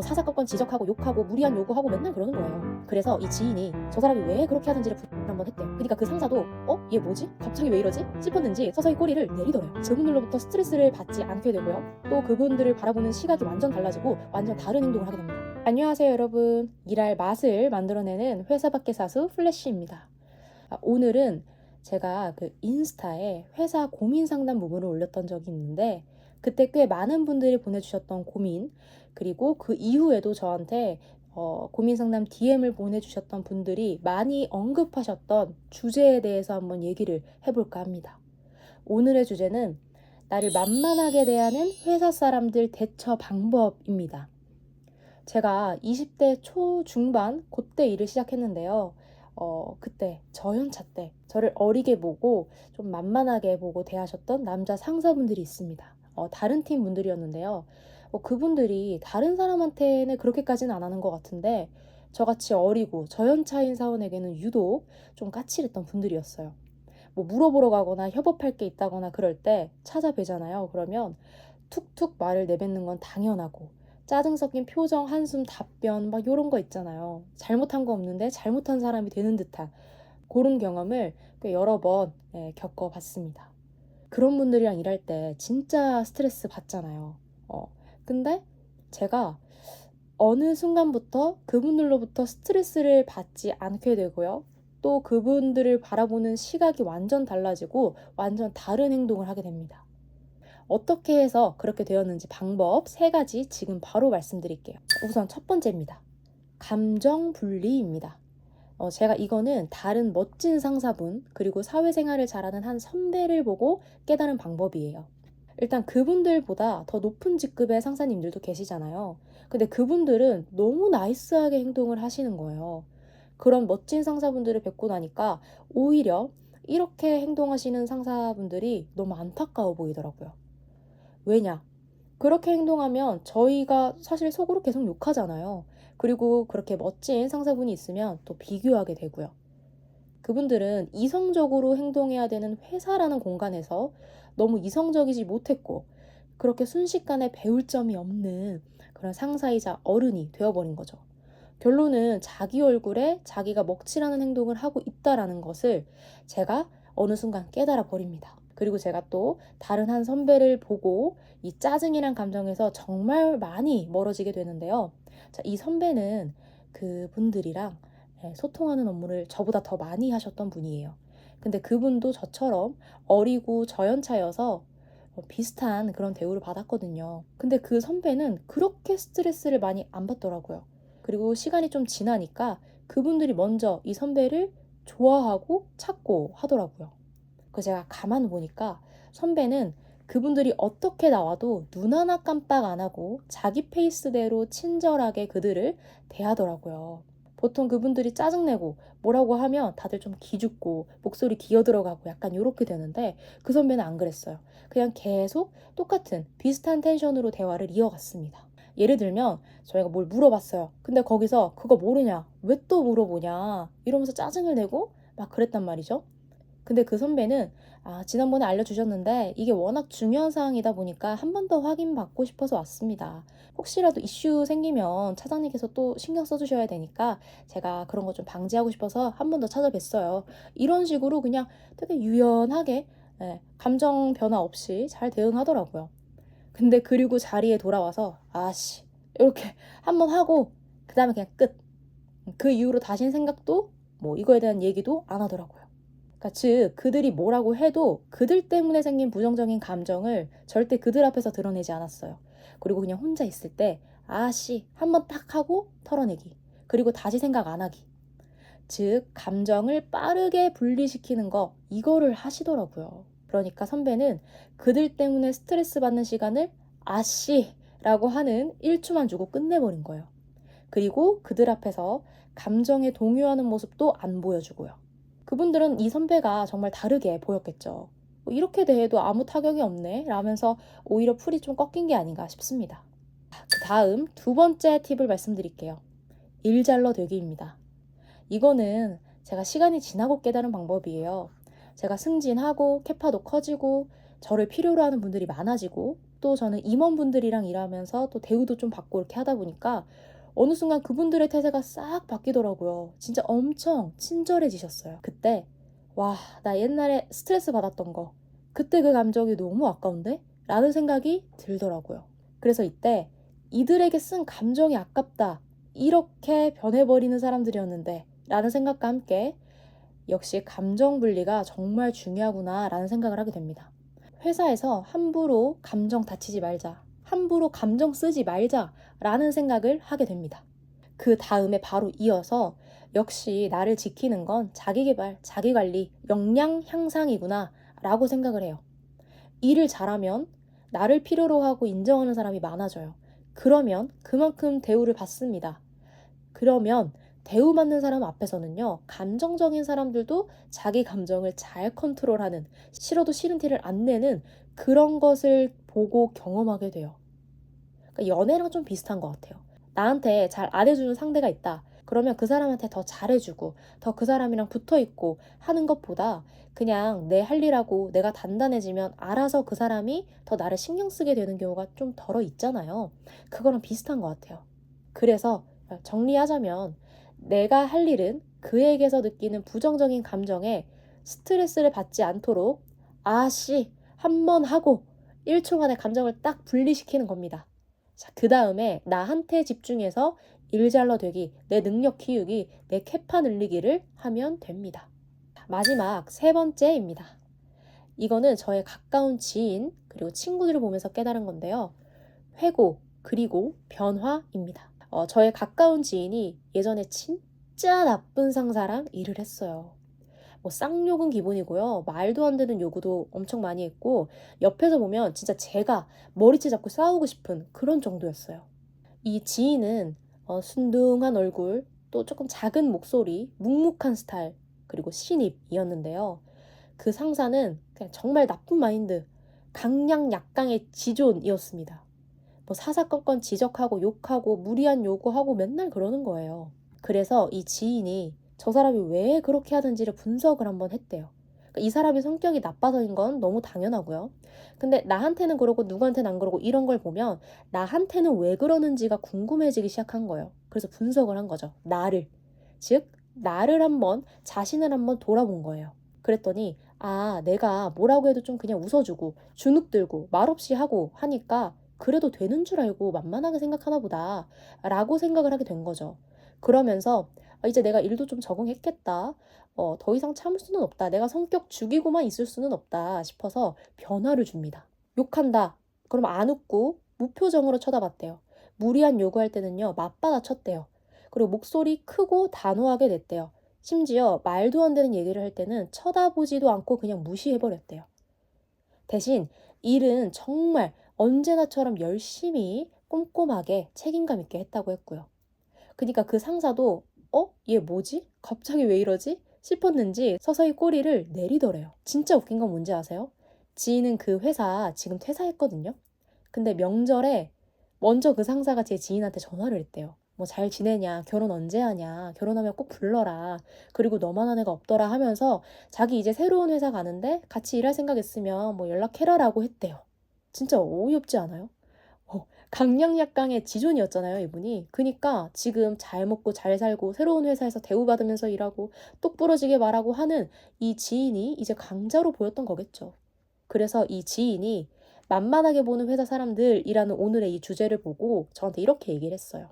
뭐 사사건건 지적하고 욕하고 무리한 요구하고 맨날 그러는 거예요. 그래서 이 지인이 저 사람이 왜 그렇게 하는지를 한번 했대요. 그러니까 그 상사도 어? 얘 뭐지? 갑자기 왜 이러지? 싶었는지 서서히 꼬리를 내리더래요. 그분들로부터 스트레스를 받지 않게 되고요. 또 그분들을 바라보는 시각이 완전 달라지고 완전 다른 행동을 하게 됩니다. 안녕하세요 여러분. 일할 맛을 만들어내는 회사 밖의 사수 플래시입니다. 아, 오늘은 제가 그 인스타에 회사 고민 상담 부분을 올렸던 적이 있는데 그때 꽤 많은 분들이 보내주셨던 고민 그리고 그 이후에도 저한테 어, 고민 상담 DM을 보내주셨던 분들이 많이 언급하셨던 주제에 대해서 한번 얘기를 해볼까 합니다. 오늘의 주제는 나를 만만하게 대하는 회사 사람들 대처 방법입니다. 제가 20대 초중반 그때 일을 시작했는데요. 어, 그때 저연차 때 저를 어리게 보고 좀 만만하게 보고 대하셨던 남자 상사분들이 있습니다. 어, 다른 팀 분들이었는데요. 어, 그분들이 다른 사람한테는 그렇게까지는 안 하는 것 같은데 저같이 어리고 저연차인 사원에게는 유독 좀 까칠했던 분들이었어요. 뭐 물어보러 가거나 협업할 게 있다거나 그럴 때 찾아뵈잖아요. 그러면 툭툭 말을 내뱉는 건 당연하고 짜증 섞인 표정, 한숨, 답변 막 이런 거 있잖아요. 잘못한 거 없는데 잘못한 사람이 되는 듯한 그런 경험을 꽤 여러 번 예, 겪어봤습니다. 그런 분들이랑 일할 때 진짜 스트레스 받잖아요. 어, 근데 제가 어느 순간부터 그분들로부터 스트레스를 받지 않게 되고요. 또 그분들을 바라보는 시각이 완전 달라지고 완전 다른 행동을 하게 됩니다. 어떻게 해서 그렇게 되었는지 방법 세 가지 지금 바로 말씀드릴게요. 우선 첫 번째입니다. 감정 분리입니다. 어, 제가 이거는 다른 멋진 상사분 그리고 사회생활을 잘하는 한 선배를 보고 깨달은 방법이에요. 일단 그분들보다 더 높은 직급의 상사님들도 계시잖아요. 근데 그분들은 너무 나이스하게 행동을 하시는 거예요. 그런 멋진 상사분들을 뵙고 나니까 오히려 이렇게 행동하시는 상사분들이 너무 안타까워 보이더라고요. 왜냐? 그렇게 행동하면 저희가 사실 속으로 계속 욕하잖아요. 그리고 그렇게 멋진 상사분이 있으면 또 비교하게 되고요. 그분들은 이성적으로 행동해야 되는 회사라는 공간에서 너무 이성적이지 못했고 그렇게 순식간에 배울 점이 없는 그런 상사이자 어른이 되어버린 거죠. 결론은 자기 얼굴에 자기가 먹칠하는 행동을 하고 있다라는 것을 제가 어느 순간 깨달아 버립니다. 그리고 제가 또 다른 한 선배를 보고 이 짜증이란 감정에서 정말 많이 멀어지게 되는데요. 자, 이 선배는 그 분들이랑 예, 소통하는 업무를 저보다 더 많이 하셨던 분이에요. 근데 그분도 저처럼 어리고 저연차여서 어, 비슷한 그런 대우를 받았거든요. 근데 그 선배는 그렇게 스트레스를 많이 안 받더라고요. 그리고 시간이 좀 지나니까 그분들이 먼저 이 선배를 좋아하고 찾고 하더라고요. 그 제가 가만 보니까 선배는 그분들이 어떻게 나와도 눈 하나 깜빡 안 하고 자기 페이스대로 친절하게 그들을 대하더라고요. 보통 그분들이 짜증내고 뭐라고 하면 다들 좀 기죽고 목소리 기어 들어가고 약간 이렇게 되는데 그 선배는 안 그랬어요. 그냥 계속 똑같은 비슷한 텐션으로 대화를 이어갔습니다. 예를 들면 저희가 뭘 물어봤어요. 근데 거기서 그거 모르냐? 왜 또 물어보냐? 이러면서 짜증을 내고 막 그랬단 말이죠. 근데 그 선배는 아, 지난번에 알려주셨는데 이게 워낙 중요한 사항이다 보니까 한 번 더 확인받고 싶어서 왔습니다. 혹시라도 이슈 생기면 차장님께서 또 신경 써주셔야 되니까 제가 그런 거 좀 방지하고 싶어서 한 번 더 찾아뵀어요. 이런 식으로 그냥 되게 유연하게 예, 감정 변화 없이 잘 대응하더라고요. 근데 그리고 자리에 돌아와서 아씨 이렇게 한 번 하고 그 다음에 그냥 끝. 그 이후로 다신 생각도 뭐 이거에 대한 얘기도 안 하더라고요. 그러니까 즉 그들이 뭐라고 해도 그들 때문에 생긴 부정적인 감정을 절대 그들 앞에서 드러내지 않았어요. 그리고 그냥 혼자 있을 때 아씨 한번 딱 하고 털어내기. 그리고 다시 생각 안 하기. 즉 감정을 빠르게 분리시키는 거 이거를 하시더라고요. 그러니까 선배는 그들 때문에 스트레스 받는 시간을 아씨 라고 하는 1초만 주고 끝내버린 거예요. 그리고 그들 앞에서 감정에 동요하는 모습도 안 보여주고요. 그분들은 이 선배가 정말 다르게 보였겠죠. 뭐 이렇게 대해도 아무 타격이 없네 라면서 오히려 풀이 좀 꺾인 게 아닌가 싶습니다. 그 다음 두 번째 팁을 말씀드릴게요. 일잘러 되기입니다. 이거는 제가 시간이 지나고 깨달은 방법이에요. 제가 승진하고 캐파도 커지고 저를 필요로 하는 분들이 많아지고 또 저는 임원분들이랑 일하면서 또 대우도 좀 받고 이렇게 하다 보니까 어느 순간 그분들의 태세가 싹 바뀌더라고요. 진짜 엄청 친절해지셨어요. 그때 와, 나 옛날에 스트레스 받았던 거. 그때 그 감정이 너무 아까운데? 라는 생각이 들더라고요. 그래서 이때 이들에게 쓴 감정이 아깝다. 이렇게 변해버리는 사람들이었는데 라는 생각과 함께 역시 감정 분리가 정말 중요하구나 라는 생각을 하게 됩니다. 회사에서 함부로 감정 다치지 말자. 함부로 감정 쓰지 말자 라는 생각을 하게 됩니다. 그 다음에 바로 이어서 역시 나를 지키는 건 자기 개발, 자기 관리, 역량 향상이구나 라고 생각을 해요. 일을 잘하면 나를 필요로 하고 인정하는 사람이 많아져요. 그러면 그만큼 대우를 받습니다. 그러면 대우받는 사람 앞에서는요, 감정적인 사람들도 자기 감정을 잘 컨트롤하는, 싫어도 싫은 티를 안 내는 그런 것을 보고 경험하게 돼요. 그러니까 연애랑 좀 비슷한 것 같아요. 나한테 잘 안 해주는 상대가 있다. 그러면 그 사람한테 더 잘해주고, 더 그 사람이랑 붙어 있고 하는 것보다 그냥 내 할 일하고 내가 단단해지면 알아서 그 사람이 더 나를 신경 쓰게 되는 경우가 좀 덜어 있잖아요. 그거랑 비슷한 것 같아요. 그래서 정리하자면 내가 할 일은 그에게서 느끼는 부정적인 감정에 스트레스를 받지 않도록 아씨 한 번 하고 1초 만에 감정을 딱 분리시키는 겁니다. 자, 그 다음에 나한테 집중해서 일 잘러 되기, 내 능력 키우기, 내 캐파 늘리기를 하면 됩니다. 마지막 세 번째입니다. 이거는 저의 가까운 지인 그리고 친구들을 보면서 깨달은 건데요. 회고 그리고 변화입니다. 어, 저의 가까운 지인이 예전에 진짜 나쁜 상사랑 일을 했어요. 뭐 쌍욕은 기본이고요. 말도 안 되는 요구도 엄청 많이 했고 옆에서 보면 진짜 제가 머리채 잡고 싸우고 싶은 그런 정도였어요. 이 지인은 어, 순둥한 얼굴, 또 조금 작은 목소리, 묵묵한 스타일, 그리고 신입이었는데요. 그 상사는 그냥 정말 나쁜 마인드, 강약 약강의 지존이었습니다. 뭐 사사건건 지적하고 욕하고 무리한 요구하고 맨날 그러는 거예요. 그래서 이 지인이 저 사람이 왜 그렇게 하는지를 분석을 한번 했대요. 그러니까 이 사람의 성격이 나빠서인 건 너무 당연하고요. 근데 나한테는 그러고 누구한테는 안 그러고 이런 걸 보면 나한테는 왜 그러는지가 궁금해지기 시작한 거예요. 그래서 분석을 한 거죠. 나를. 즉, 나를 한번, 자신을 한번 돌아본 거예요. 그랬더니, 아, 내가 뭐라고 해도 좀 그냥 웃어주고, 주눅 들고, 말없이 하고 하니까 그래도 되는 줄 알고 만만하게 생각하나 보다. 라고 생각을 하게 된 거죠. 그러면서 아, 이제 내가 일도 좀 적응했겠다. 어, 더 이상 참을 수는 없다. 내가 성격 죽이고만 있을 수는 없다 싶어서 변화를 줍니다. 욕한다. 그럼 안 웃고 무표정으로 쳐다봤대요. 무리한 요구할 때는요, 맞받아 쳤대요. 그리고 목소리 크고 단호하게 냈대요. 심지어 말도 안 되는 얘기를 할 때는 쳐다보지도 않고 그냥 무시해버렸대요. 대신 일은 정말 언제나처럼 열심히 꼼꼼하게 책임감 있게 했다고 했고요. 그러니까 그 상사도 어? 얘 뭐지? 갑자기 왜 이러지? 싶었는지 서서히 꼬리를 내리더래요. 진짜 웃긴 건 뭔지 아세요? 지인은 그 회사 지금 퇴사했거든요. 근데 명절에 먼저 그 상사가 제 지인한테 전화를 했대요. 뭐 잘 지내냐, 결혼 언제 하냐, 결혼하면 꼭 불러라. 그리고 너만한 애가 없더라 하면서 자기 이제 새로운 회사 가는데 같이 일할 생각 있으면 뭐 연락해라라고 했대요. 진짜 어이없지 않아요? 어, 강량약강의 지존이었잖아요, 이분이. 그니까 지금 잘 먹고 잘 살고 새로운 회사에서 대우받으면서 일하고 똑부러지게 말하고 하는 이 지인이 이제 강자로 보였던 거겠죠. 그래서 이 지인이 만만하게 보는 회사 사람들이라는 오늘의 이 주제를 보고 저한테 이렇게 얘기를 했어요.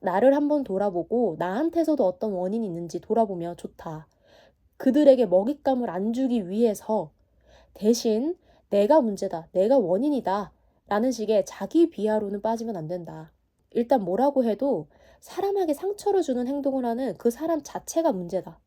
나를 한번 돌아보고 나한테서도 어떤 원인이 있는지 돌아보면 좋다. 그들에게 먹잇감을 안 주기 위해서 대신 내가 문제다, 내가 원인이다 라는 식의 자기 비하로는 빠지면 안 된다. 일단 뭐라고 해도 사람에게 상처를 주는 행동을 하는 그 사람 자체가 문제다.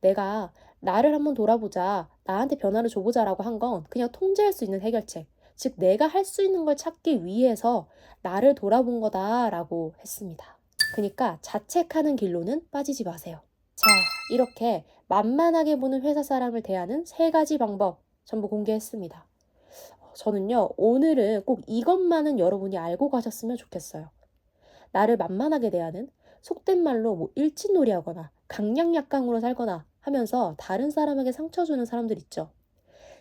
내가 나를 한번 돌아보자, 나한테 변화를 줘보자라고 한 건 그냥 통제할 수 있는 해결책. 즉, 내가 할 수 있는 걸 찾기 위해서 나를 돌아본 거다라고 했습니다. 그러니까 자책하는 길로는 빠지지 마세요. 자, 이렇게 만만하게 보는 회사 사람을 대하는 세 가지 방법 전부 공개했습니다. 저는요, 오늘은 꼭 이것만은 여러분이 알고 가셨으면 좋겠어요. 나를 만만하게 대하는 속된 말로 뭐 일진놀이 하거나 강약약강으로 살거나 하면서 다른 사람에게 상처 주는 사람들 있죠.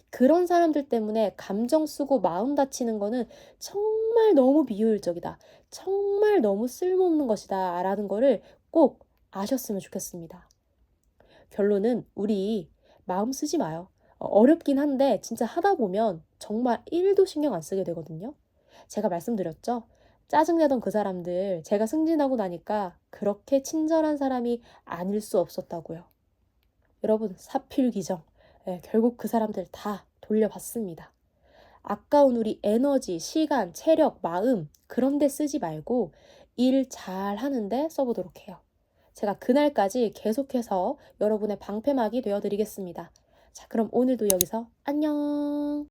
그런 사람들 때문에 감정 쓰고 마음 다치는 거는 정말 너무 비효율적이다. 정말 너무 쓸모없는 것이다. 라는 거를 꼭 아셨으면 좋겠습니다. 결론은 우리 마음 쓰지 마요. 어, 어렵긴 한데 진짜 하다 보면 정말 1도 신경 안 쓰게 되거든요. 제가 말씀드렸죠. 짜증내던 그 사람들 제가 승진하고 나니까 그렇게 친절한 사람이 아닐 수 없었다고요. 여러분 사필귀정 예, 결국 그 사람들 다 돌려봤습니다. 아까운 우리 에너지, 시간, 체력, 마음 그런 데 쓰지 말고 일 잘 하는데 써보도록 해요. 제가 그날까지 계속해서 여러분의 방패막이 되어드리겠습니다. 자, 그럼 오늘도 여기서 안녕!